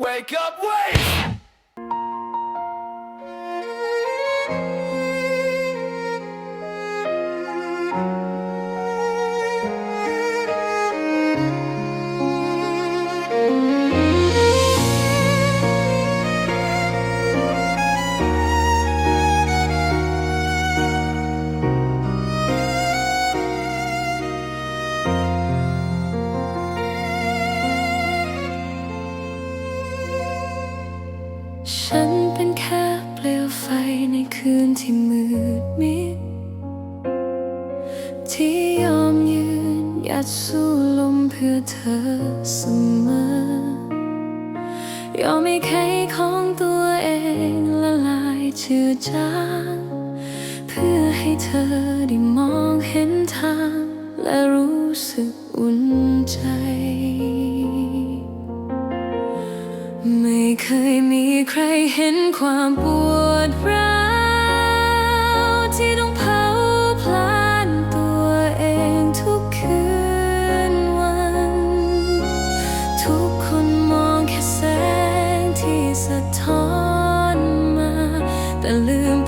Wake up, wake! ที่ยอมยืนหยัดสู้ลมเพื่อเธอเสมอยอมให้ใครของตัวเองละลายเจือจางเพื่อให้เธอได้มองเห็นทาง และรู้สึกอุ่นใจ ไม่เคยมีใครเห็นความปวดร้าว ท้อนมา แต่ลืม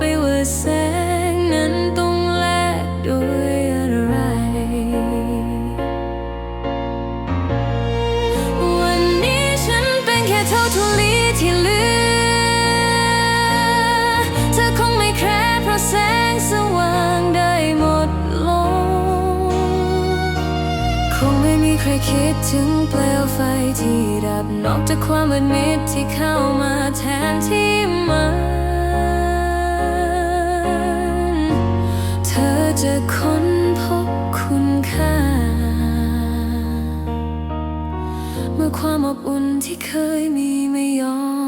อบอุ่นที่เคยมีไม่ยอม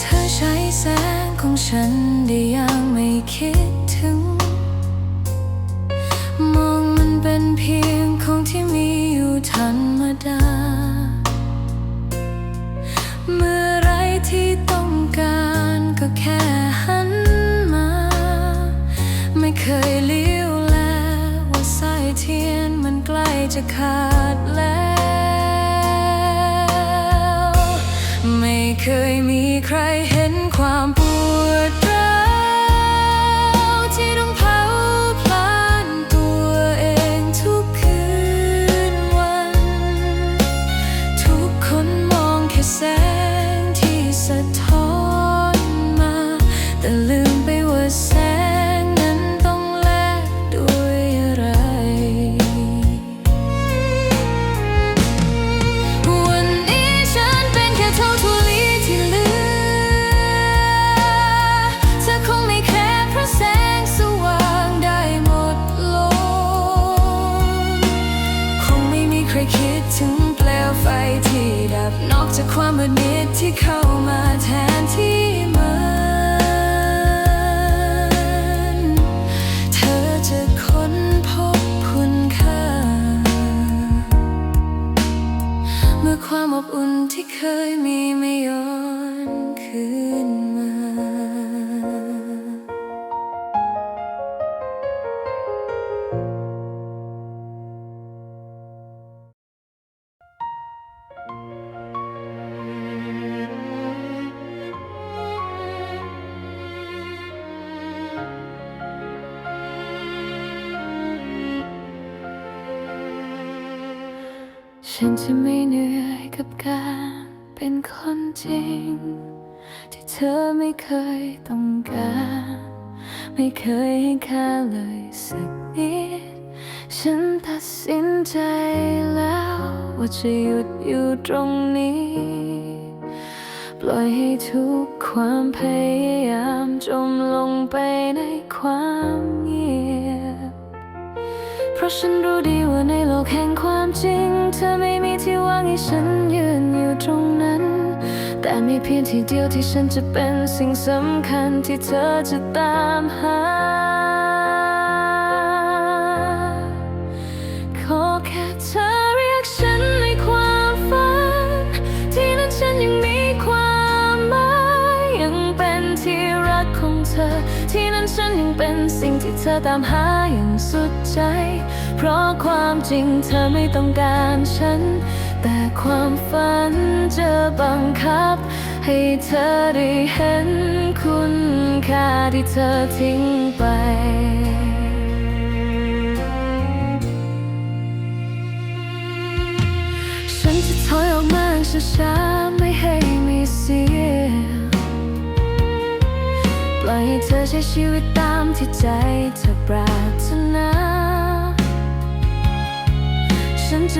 เธอใช้แสงของฉันได้ยังไม่คิดถึง มองมันเป็นเพียงของที่มีอยู่ธรรมดา เมื่อไรที่ต้องการก็แค่หันมา ไม่เคยเลี้ยวแลว่าสายเทียนมันใกล้จะขาดแล้ว ไม่เคยมี ใเข้ามาแทนที่มัน เธอจะค้นพบคุณค่า เมื่อความอบอุ่นที่เคยมี ฉันจะไม่เหนื่อยกับการเป็นคนจริง ที่เธอไม่เคยต้องการ ไม่เคยให้ค่าเลยสักนิด ฉันตัดสินใจแล้ว ว่าจะหยุดอยู่ตรงนี้ ปล่อยให้ทุกความพยายามจมลงไปในความ ราะฉันรู้ดีว่าในโลกแห่งความจริง เธอไม่มีที่ว่างให้ฉันยืนอยู่ตรงนั้น แต่มีเพียงที่เดียวที่ฉันจะเป็นสิ่งสำคัญที่เธอจะตามหา ขอแค่เธอเรียกฉันในความฝัน ที่นั้นฉันยังมีความหมายยังเป็นที่รักของเธอ ที่นั้นฉันยังเป็นสิ่งที่เธอตามหาอย่างสุดใจ เพราะความจริงเธอไม่ต้องการฉัน แต่ความฝันจะบังคับ ให้เธอได้เห็นคุณค่าที่เธอทิ้งไปฉันจะถอยออกมาช้าๆไม่ให้มีเสียงปล่อยให้เธอใช้ชีวิตตามที่ใจเธอปรารถนา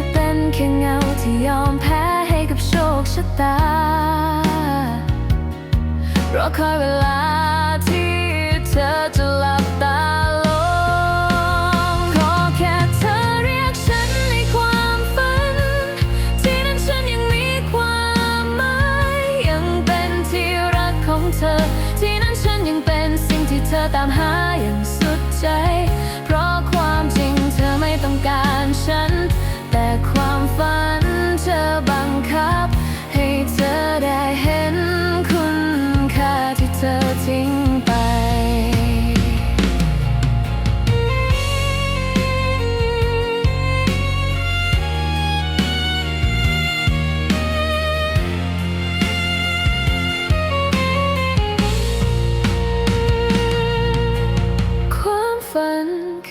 จะเป็นแค่เงาที่ยอมแพ้ให้กับโชคชะตารอคอยเวลาที่เธอจะหลับตาลงขอแค่เธอเรียกฉันในความฝัน ที่นั้นฉันยังมีความหมายยังเป็นที่รักของเธอ ที่นั้นฉันยังเป็นสิ่งที่เธอตามหาอย่าง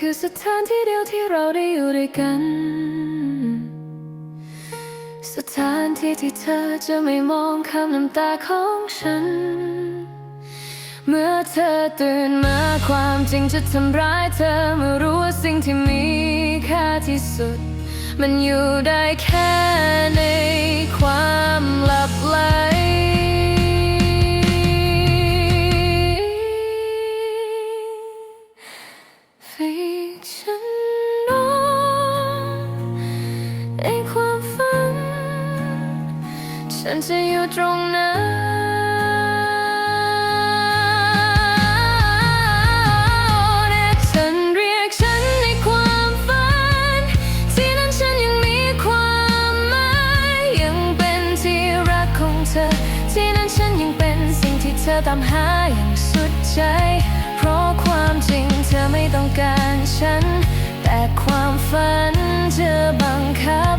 คือสถานที่เดียวที่เราได้อยู่ด้วยกัน สถานที่ที่เธอจะไม่มองคำน้ำตาของฉัน เมื่อเธอตื่นมาความจริงจะทำร้ายเธอเมื่อรู้ว่าสิ่งที่มีค่าที่สุด มันอยู่ได้แค่ในความลับไหล จะอยู่ตรงนั้นและฉันเรียกฉันในความฝันที่นั้นฉันยังมีความหมายยังเป็นที่รักของเธอที่นั้นฉันยังเป็นสิ่งที่เธอตามหาอย่างสุดใจ เพราะความจริงเธอไม่ต้องการฉัน แต่ความฝันจะบังคับ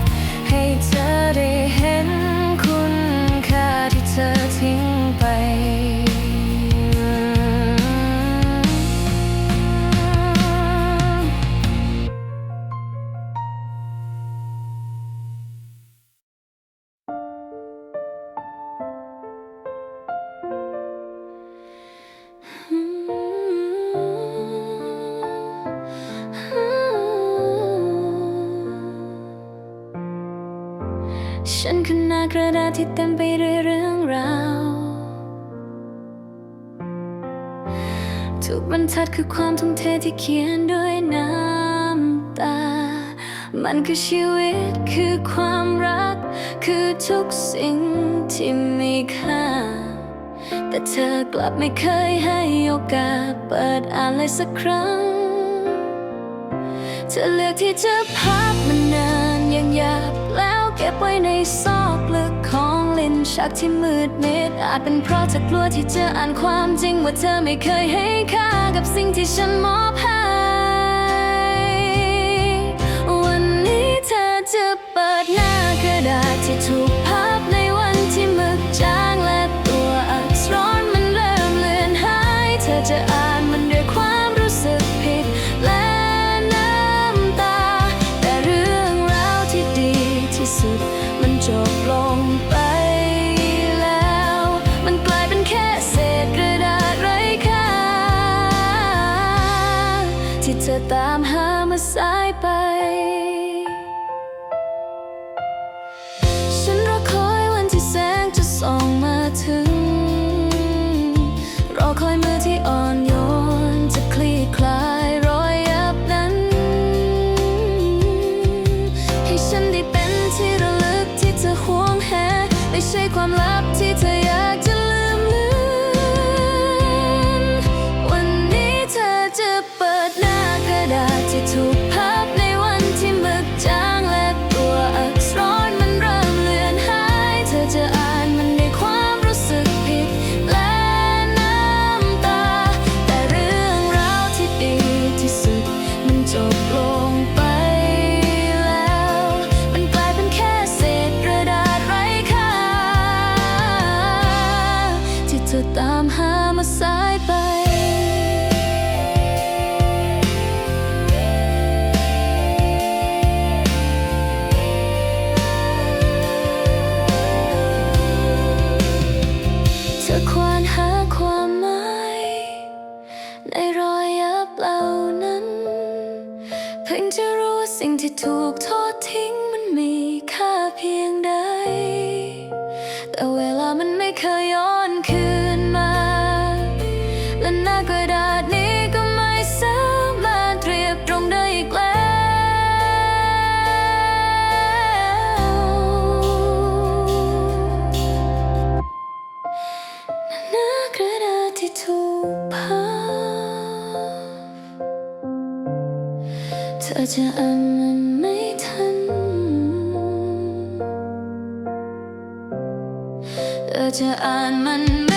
ที่เต็มไปด้วยเรื่องราวทุกบรรทัดคือความทุ่มเทที่เขียนด้วยน้ำตา มันคือชีวิตคือความรัก คือทุกสิ่งที่มีค่า แต่เธอกลับไม่เคยให้โอกาสเปิดอ่านเลยสักครั้ง เธอเลือกที่จะพับมันนานอย่างหยาบแล้วเก็บไว้ในซอกลึกของ ลิ้นชักที่มืดมิดอาจเป็นเพราะเธอกลัวที่จะอ่านความจริง ว่าเธอไม่เคยให้ค่ากับสิ่งที่ฉันมอบให้ วันนี้เธอจะ ที่ถูกพับเธอจะอ่านมันไม่ทันเธอจะอ่านมัน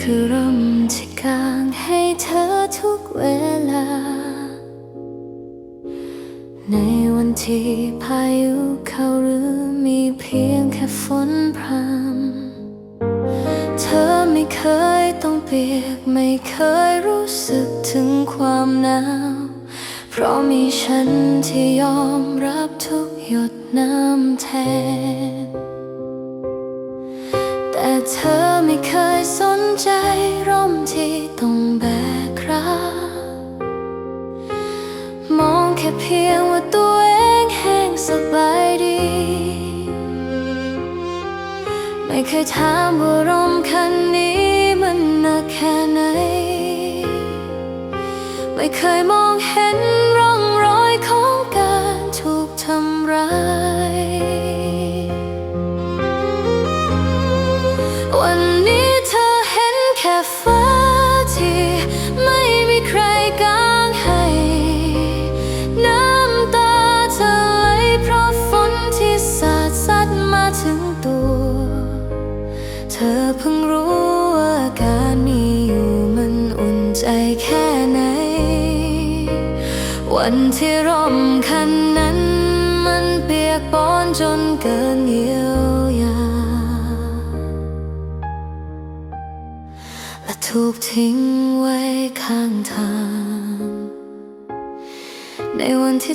คือร่มที่กางให้เธอทุกเวลา ในวันที่พายุเข้าหรือมีเพียงแค่ฝนพรำเธอไม่เคยต้องเปียกไม่เคยรู้สึกถึงความหนาว เพราะมีฉันที่ยอมรับทุกหยดน้ำแทน พียงว่าตัวเองแห้งสบายดี ไม่เคยถามว่ารมคันนี้มันหนักแค่ไหน ไม่เคยมอง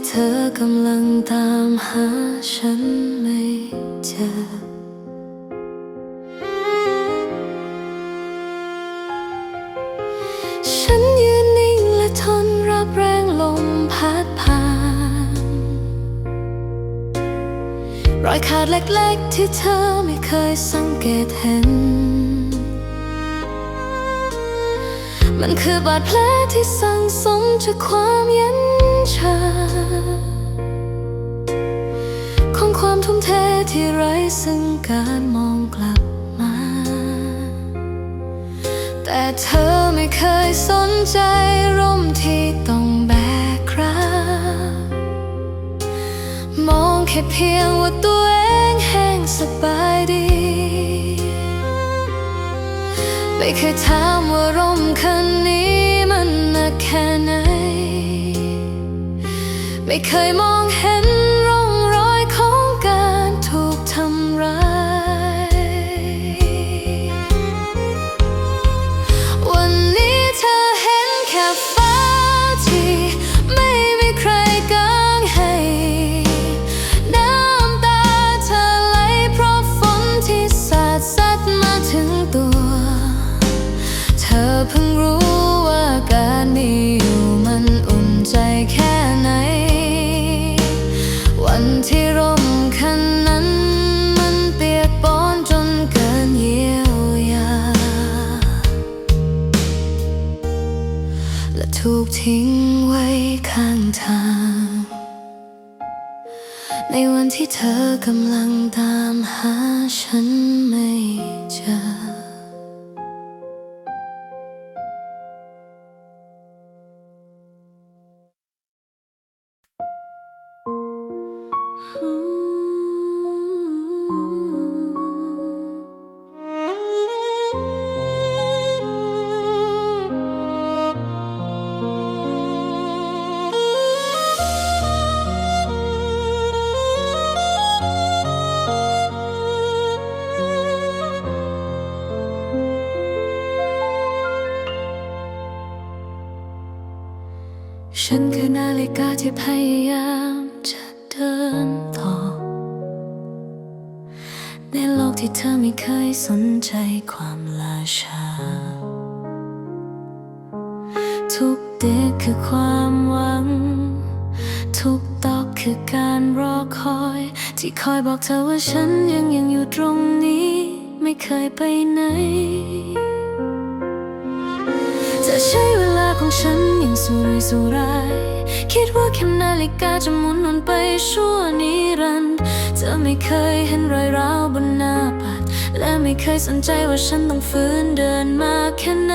เธอกำลังตามหาฉันไม่เจอ ฉันยืนนิ่งและทนรับแรงลมพัดผ่าน รอยขาดเล็กๆที่เธอไม่เคยสังเกตเห็น มันคือบาดแผลที่สั่งสมจากความเย็น ชา ของความทุ่มเทที่ไร้ซึ่งการมองกลับมา แต่เธอไม่เคยสนใจร่มที่ต้องแบกรับมองแค่เพียงว่าตัวเองแห้งสบายดี ไม่เคยถามว่าร่มคันนี้มันหนักแค่ไหน ไม่เคยมองเห็น อกำลังตามหาฉันไม่เจอฉั กาที่พยายามจะเดินต่อ ในโลกที่เธอไม่เคยสนใจความลาช้าทุกเด็กคือความหวัง ทุกตอกคือการรอคอย ที่คอยบอกเธอว่าฉันยังยังอยู่ตรงนี้ ไม่เคยไปไหน จะใช้เวลาของฉันอย่างสุรุ่ยสุร่าย คิดว่าเข็มนาฬิกาจะหมุนวนไปชั่วนิรันดร์เธอไม่เคยเห็นรอยร้าวบนหน้าปัด และไม่เคยสนใจว่าฉันต้องฝืนเดินมาแค่ไหน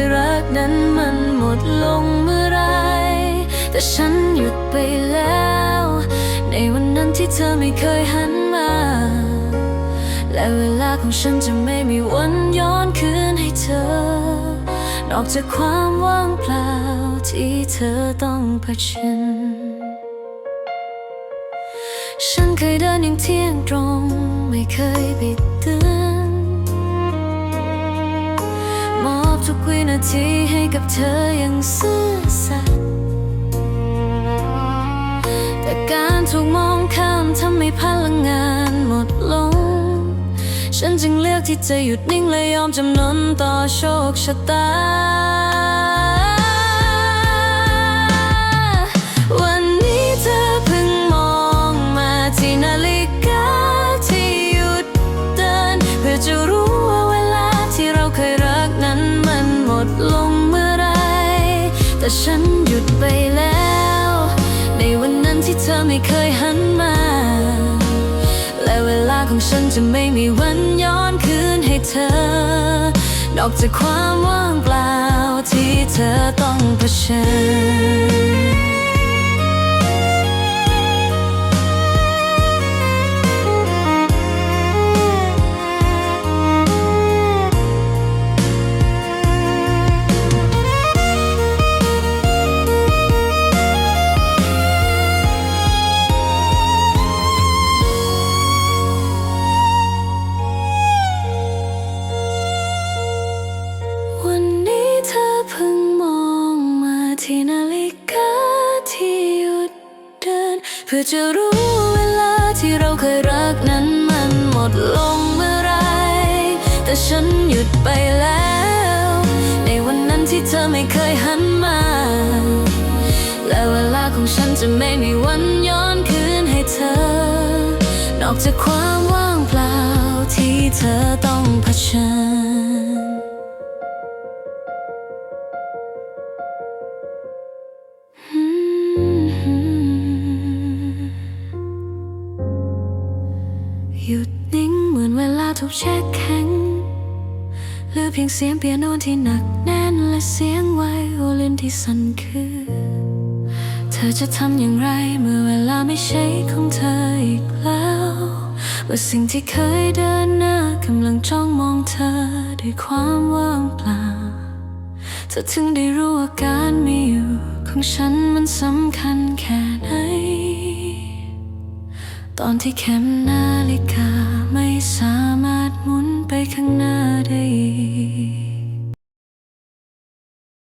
ยรักนั้นมันหมดลงเมื่อไร แต่ฉันหยุดไปแล้ว ในวันนั้นที่เธอไม่เคยหันมา และเวลาของฉันจะไม่มีวันย้อนคืนให้เธอ นอกจากความว่างเปล่าที่เธอต้องเผชิญ ฉันเคยเดินอย่างเที่ยงตรง ไม่เคยบิดเตือน ที่ให้กับเธออย่างซื่อสัตย์แต่การถูกมองข้ามทำให้พลังงานหมดลง ฉันจึงเลือกที่จะหยุดนิ่งและยอมจำนนต่อโชคชะตา แต่ฉันหยุดไปแล้ว ในวันนั้นที่เธอไม่เคยหันมา และเวลาของฉันจะไม่มีวันย้อนคืนให้เธอ นอกจากความว่างเปล่าที่เธอต้องเผชิญ พื่อจะรู้เวลาที่เราเคยรักนั้นมันหมดลงเมื่อไร แต่ฉันหยุดไปแล้ว ในวันนั้นที่เธอไม่เคยหันมา และเวลาของฉันจะไม่มีวันย้อนคืนให้เธอ นอกจากความว่างเปล่าที่เธอต้องเผชิญ หยุดนิ่งเหมือนเวลาถูกแช่แข็งเหลือเพียงเสียงเปียโนที่หนักแน่นและเสียงไวโอลินที่สั่นคือ เธอจะทำอย่างไรเมื่อเวลาไม่ใช่ของเธออีกแล้วว่าสิ่งที่เคยเดินหน้ากำลังจ้องมองเธอด้วยความว่างเปล่าเธอถึงได้รู้ว่าการมีอยู่ ของฉันมันสำคัญแค่ ตอนที่เข็มนาฬิกาไม่สามารถหมุนไปข้างหน้าได้อีก